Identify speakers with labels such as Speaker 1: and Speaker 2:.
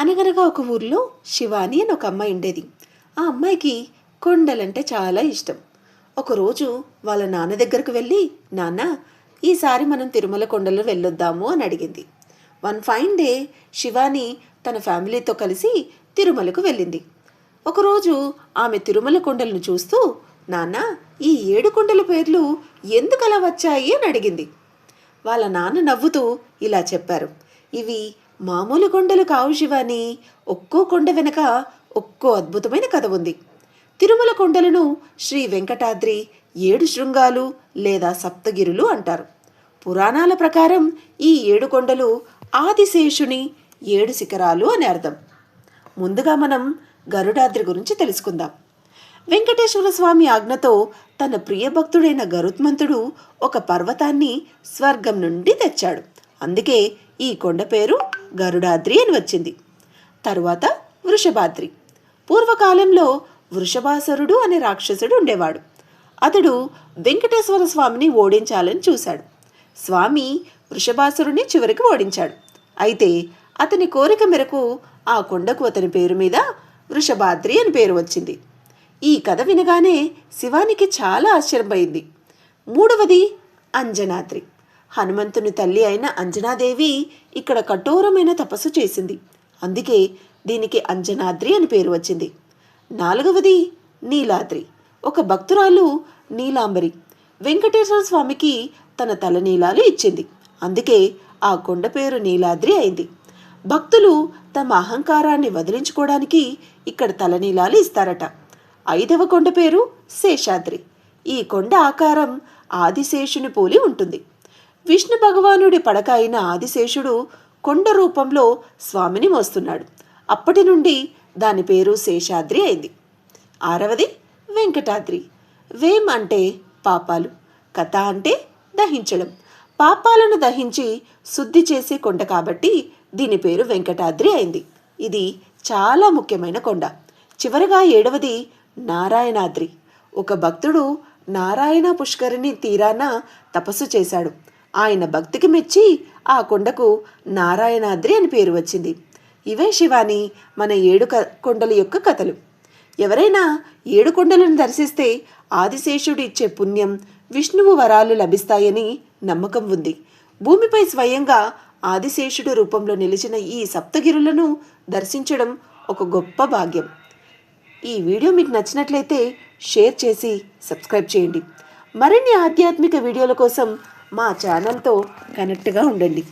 Speaker 1: అనగనగా ఒక ఊర్లో శివాని అని ఒక అమ్మాయి ఉండేది. ఆ అమ్మాయికి కొండలంటే చాలా ఇష్టం. ఒకరోజు వాళ్ళ నాన్న దగ్గరకు వెళ్ళి నాన్న ఈసారి మనం తిరుమల కొండలు వెళ్ళొద్దాము అని అడిగింది. వన్ ఫైన్ డే శివాని తన ఫ్యామిలీతో కలిసి తిరుమలకు వెళ్ళింది. ఒకరోజు ఆమె తిరుమల కొండలను చూస్తూ నాన్న ఈ ఏడు కొండల పేర్లు ఎందుకు అలా వచ్చాయి అని అడిగింది. వాళ్ళ నాన్న నవ్వుతూ ఇలా చెప్పారు. ఇవి మామూలు కొండలు కావు శివాని. ఒక్కో కొండ వెనక ఒక్కో అద్భుతమైన కథ ఉంది. తిరుమల కొండలను శ్రీ వెంకటాద్రి ఏడు శృంగాలు లేదా సప్తగిరులు అంటారు. పురాణాల ప్రకారం ఈ ఏడు కొండలు ఆదిశేషుని ఏడు శిఖరాలు అని అర్థం. ముందుగా మనం గరుడాద్రి గురించి తెలుసుకుందాం. వెంకటేశ్వర స్వామి ఆజ్ఞతో తన ప్రియ భక్తుడైన గరుత్మంతుడు ఒక పర్వతాన్ని స్వర్గం నుండి తెచ్చాడు. అందుకే ఈ కొండ పేరు గరుడాద్రి అని వచ్చింది. తరువాత వృషభాద్రి. పూర్వకాలంలో వృషభాసురుడు అనే రాక్షసుడు ఉండేవాడు. అతడు వెంకటేశ్వర స్వామిని ఓడించాలని చూశాడు. స్వామి వృషభాసురుని చివరికి ఓడించాడు. అయితే అతని కోరిక మేరకు ఆ కొండకు అతని పేరు మీద వృషభాద్రి అని పేరు వచ్చింది. ఈ కథ వినగానే శివానికి చాలా ఆశ్చర్యమైంది. మూడవది అంజనాద్రి. హనుమంతుని తల్లి అయిన అంజనాదేవి ఇక్కడ కఠోరమైన తపస్సు చేసింది. అందుకే దీనికి అంజనాద్రి అని పేరు వచ్చింది. నాలుగవది నీలాద్రి. ఒక భక్తురాలు నీలాంబరి. వెంకటేశ్వర స్వామికి తన తలనీలాలు ఇచ్చింది. అందుకే ఆ కొండ పేరు నీలాద్రి అయింది. భక్తులు తమ అహంకారాన్ని వదిలించుకోవడానికి ఇక్కడ తలనీలాలు ఇస్తారట. ఐదవ కొండ పేరు శేషాద్రి. ఈ కొండ ఆకారం ఆదిశేషుని పోలి ఉంటుంది. విష్ణు భగవానుడి పడక అయిన ఆదిశేషుడు కొండ రూపంలో స్వామిని మోస్తున్నాడు. అప్పటి నుండి దాని పేరు శేషాద్రి అయింది. ఆరవది వెంకటాద్రి. వేం అంటే పాపాలు కథ అంటే దహించడం. పాపాలను దహించి శుద్ధి చేసే కొండ కాబట్టి దీని పేరు వెంకటాద్రి అయింది. ఇది చాలా ముఖ్యమైన కొండ. చివరగా ఏడవది నారాయణాద్రి. ఒక భక్తుడు నారాయణ పుష్కరిణి తీరాన తపస్సు చేశాడు. ఆయన భక్తికి మెచ్చి ఆ కొండకు నారాయణాద్రి అని పేరు వచ్చింది. ఇవే శివాని మన ఏడు క కొండల యొక్క కథలు. ఎవరైనా ఏడు కొండలను దర్శిస్తే ఆదిశేషుడు ఇచ్చే పుణ్యం విష్ణువు వరాలు లభిస్తాయని నమ్మకం ఉంది. భూమిపై స్వయంగా ఆదిశేషుడు రూపంలో నిలిచిన ఈ సప్తగిరులను దర్శించడం ఒక గొప్ప భాగ్యం. ఈ వీడియో మీకు నచ్చినట్లయితే షేర్ చేసి సబ్స్క్రైబ్ చేయండి. మరిన్ని ఆధ్యాత్మిక వీడియోల కోసం మా ఛానల్తో కనెక్ట్గా ఉండండి.